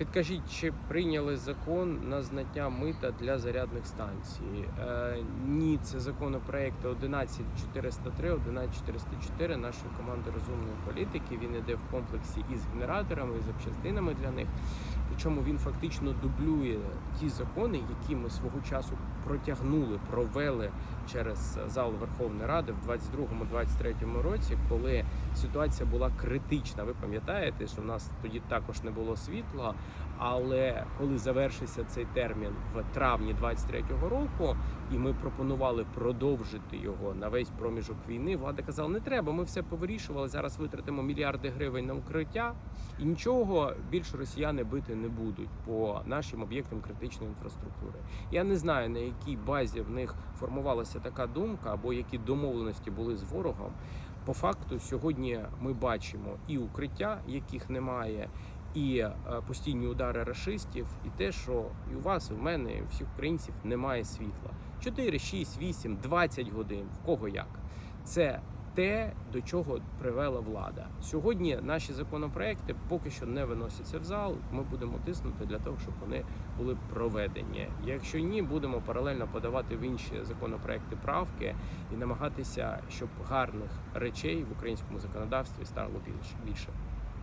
Підкажіть, чи прийняли закон на знаття мита для зарядних станцій? Е, ні, це законопроект 11403, 11404 нашої команди розумної політики. Він іде в комплексі із генераторами, і запчастинами для них. Причому він фактично дублює ті закони, які ми свого часу протягнули, провели через зал Верховної Ради в 22-23 році, коли ситуація була критична. Ви пам'ятаєте, що в нас тоді також не було світла. Але коли завершився цей термін в травні 23-го року, і ми пропонували продовжити його на весь проміжок війни, влада казала, не треба. Ми все повирішували. Зараз витратимо мільярди гривень на укриття, і нічого більше росіяни бити не будуть по нашим об'єктам критичної інфраструктури. Я не знаю на якій базі в них формувалася така думка, або які домовленості були з ворогом. По факту, сьогодні ми бачимо і укриття, яких немає, і е, постійні удари рашистів, і те, що і у вас, і в мене, і у всіх українців немає світла. 4, 6, 8, 20 годин, в кого як. Це те, до чого привела влада. Сьогодні наші законопроекти поки що не виносяться в зал. Ми будемо тиснути для того, щоб вони були проведені. Якщо ні, будемо паралельно подавати в інші законопроекти правки і намагатися, щоб гарних речей в українському законодавстві стало більше.